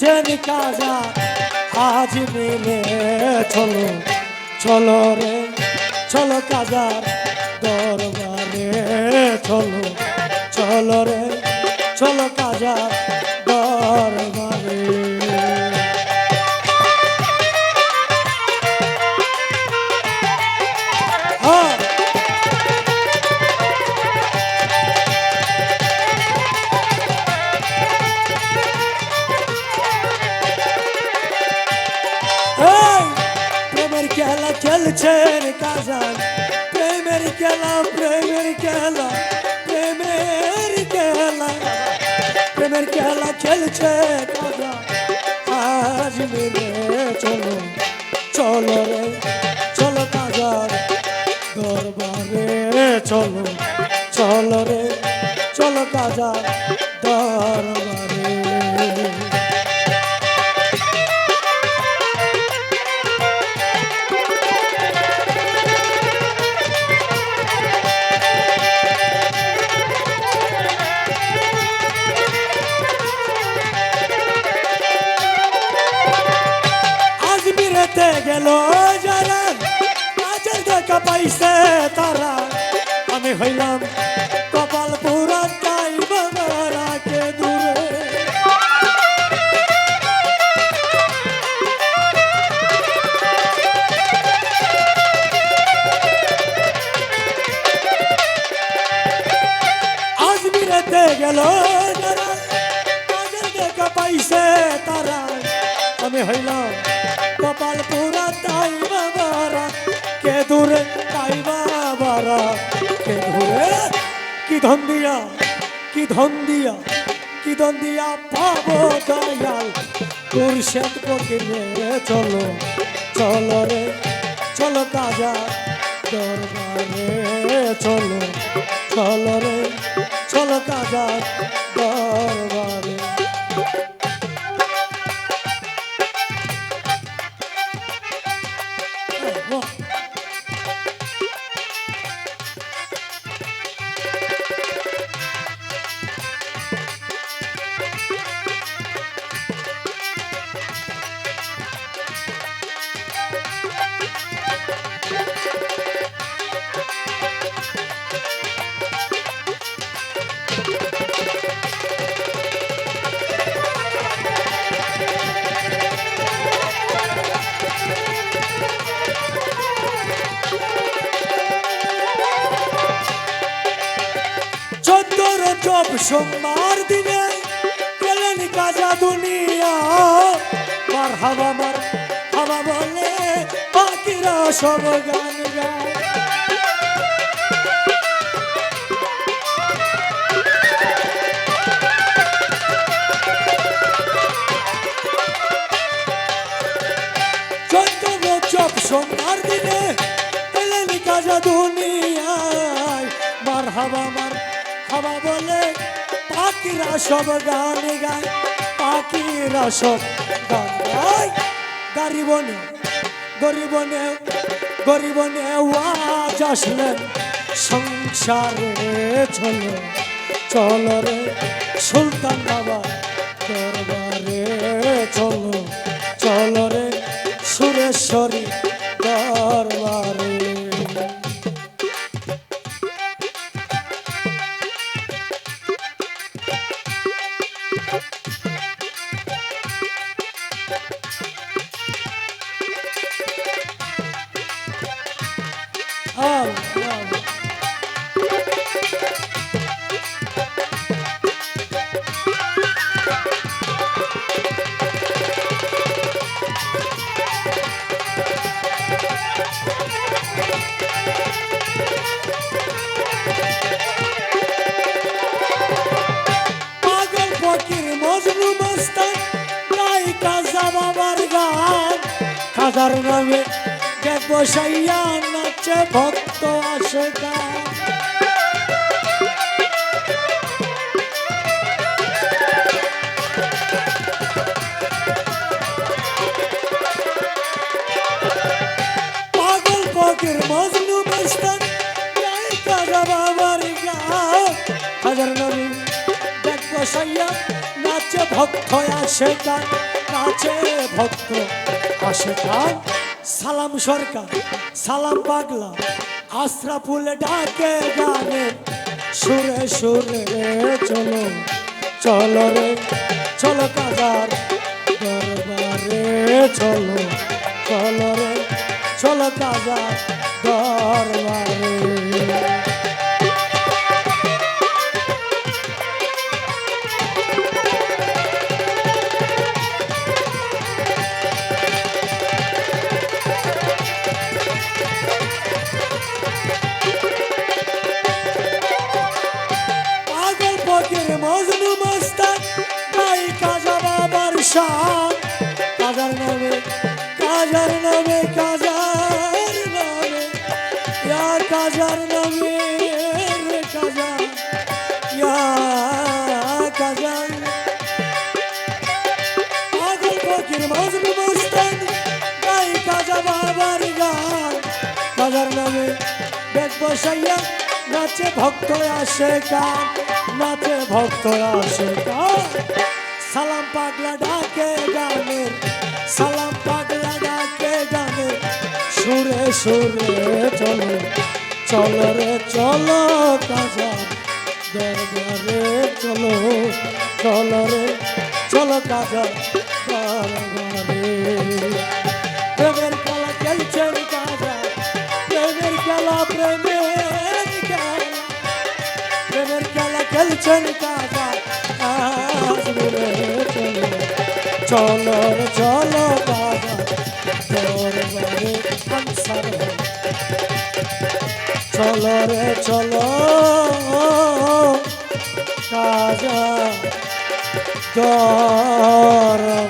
খেলছেন কাজা? আজ মিলে চলো চলো রে, চলো কাজার দরবারে চলো চলো রে, চলো কাজার খেলা, প্রেমের খেলা প্রেমের খেলা। প্রেমের খেলা খেলছে আজ মিলে চলো চলো রে, চলো কাজার দরবারে, চলো চলো রে, চলো কাজার দরবারে। পাইছে তারা আমি হইলাম কপাল পুরা তাই বাবারা কে দূরে তাই বাবারা কে দূরে, কি ধন দিয়া, কি ধন দিয়া, কি ধন দিয়া পাবো দয়াল। শ্বেত পকিরে চলো চলো রে, চলো কাজা দরবারে, চলো চলো রে, চলো কাজা দরবারে। চোদ্দর জব সোমবার দিনে গেলেন কাজা দুনিয়া। মার হাওয়া মার হাওয়া বলে পাখিরা সব গান গায়। জব সোমবার দিনে গেলেন কাজা দুনিয়ায়। মার হাওয়া মার হাওয়া বলে, পাখিরা সব গান গায়, পাখিরা সব গান গায়। গরিবনে গরিবনে গরিবনে ওয়াজ আসলেন সংসারে চলো চলো রে সুলতান বাবা, দরবারে চলো চলো রে সুরেশ্বরী দরবারে। মজনু মস্তান গাই কাজা বাবার গান। খাজার নামে দেব বসাইয়া নাচে ভক্ত আসে গান। বসাইয়া, নাচ ভক্ত আসে কান নাচে ভক্ত আসে কান সালাম সরকার, সালাম পাগলা, আশরাফুল ডাকে গানে। সুরে সুরে চলো চলো রে, চলো কাজার দরবারে, চলো চলো রে, চলো কাজার দরবারে। কাজার নামে কাজার নামে, ইয়া কাজার নামে কাজা ইয়া কাজার। পাগল ফকির মজনু মস্তান নাই কাজা বাবার গান। কাজার নামে বেদ বসাইয়া নাচে ভক্ত আসে গান, নাচে ভক্ত আসে গান। সালাম পাগলা ডাকে গানে সালাম পাগলা ডাকে গানে সুরে সুরে চলো চলো রে, চলো দরবারে চলো চলো রে, চলো কাজা। দরবারে প্রেমের খেলা খেলছেন কাজা। প্রেমের খেলা প্রেমের খেলা। প্রেমের খেলা খেলছেন কাজা। চলো চলো বাবা কাজা দরবারে আনসার চলো রে চলো কাজা দরবার